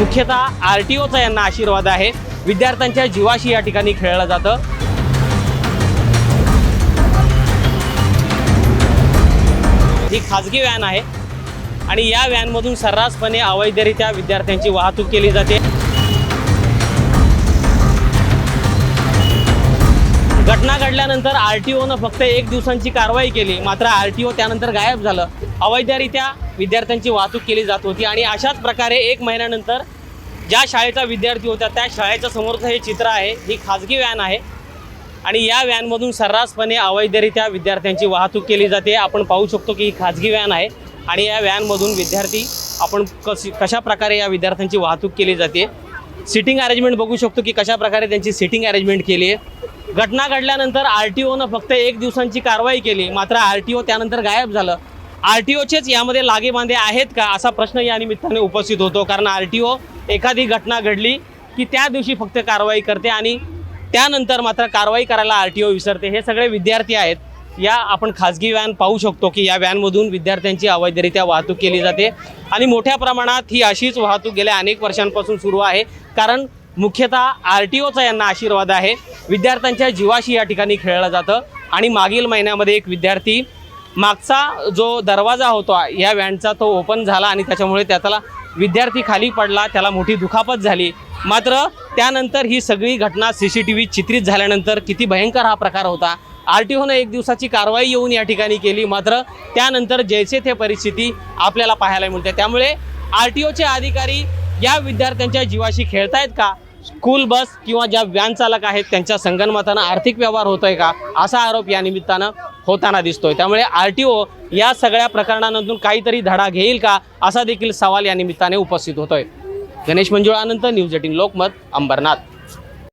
मुख्यतः R T Ocha यांना आशीर्वाद आहे. विद्यार्थ्यांच्या जीवाशी या ठिकाणी खेळलं जातं. ही खाजगी व्हॅन आहे आणि या व्हॅनमधून सर्रासपणे अवैधरित्या विद्यार्थ्यांची वाहतूक केली जाते. घटना घडल्यानंतर आर टी ओनं फक्त एक दिवसांची कारवाई केली मात्र आर टी ओ त्यानंतर गायब झालं. अवैधरित्या विद्यार्थ्यांची वाहतूक केली जात होती आणि अशाच प्रकारे एक महिन्यानंतर ज्या शाळेचा विद्यार्थी होता त्या शाळेच्या समोरचं हे चित्र आहे ही खाजगी व्हॅन आहे. आणि या व्हॅनमधून सर्रासपणे अवैधरित्या विद्यार्थ्यांची वाहतूक केली जाते. आपण पाहू शकतो की ही खाजगी व्हॅन आहे आणि या व्हॅनमधून विद्यार्थी आपण कशी कशा प्रकारे या विद्यार्थ्यांची वाहतूक केली जाते. सिटिंग अरेंजमेंट बघू शकतो की कशा प्रकारे त्यांची सिटिंग अरेंजमेंट केली आहे. घटना घडल्यानंतर आर टी ओनं फक्त एक दिवसांची कारवाई केली मात्र आर टी ओ त्यानंतर गायब झालं. आर टी ओचेच यामध्ये लागेबांधे आहेत का असा प्रश्न या निमित्ताने उपस्थित होतो. कारण आर टी ओ एखादी घटना घडली की त्या दिवशी फक्त कारवाई करते आणि त्यानंतर मात्र कारवाई करायला आर टी ओ विसरते. हे सगळे विद्यार्थी आहेत. या आपण खाजगी व्हॅन पाहू शकतो की या व्हॅनमधून विद्यार्थ्यांची अवैधरित्या वाहतूक केली जाते आणि मोठ्या प्रमाणात ही अशीच वाहतूक गेल्या अनेक वर्षांपासून सुरू आहे. कारण मुख्यतः आर टी ओचा यांना आशीर्वाद आहे. विद्यार्थ्यांच्या जीवाशी या ठिकाणी खेळलं जातं आणि मागील महिन्यामध्ये एक विद्यार्थी मागचा जो दरवाजा होता या व्हॅनचा तो ओपन झाला आणि त्याच्यामुळे त्याला विद्यार्थी खाली पडला त्याला मोठी दुखापत झाली. मात्र त्यानंतर ही सगळी घटना सी सी टी व्ही चित्रित झाल्यानंतर किती भयंकर हा प्रकार होता. आर टी ओनं एक दिवसाची कारवाई येऊन या ठिकाणी केली मात्र त्यानंतर जैसे ते परिस्थिती आपल्याला पाहायला मिळते. त्यामुळे आर टी ओचे अधिकारी या विद्यार्थ्यांच्या जीवाशी खेळतायत का? स्कूल बस किंवा ज्या व्हॅन चालक आहेत त्यांच्या संगणमतानं आर्थिक व्यवहार होतोय का? असा आरोप या निमित्तानं होताना दिसतोय. त्यामुळे आर टी ओ या सगळ्या प्रकरणांमधून काहीतरी धडा घेईल का? असा देखील सवाल या निमित्ताने उपस्थित होतोय. गणेश मंजुळानंतर न्यूज एटीन लोकमत अंबरनाथ.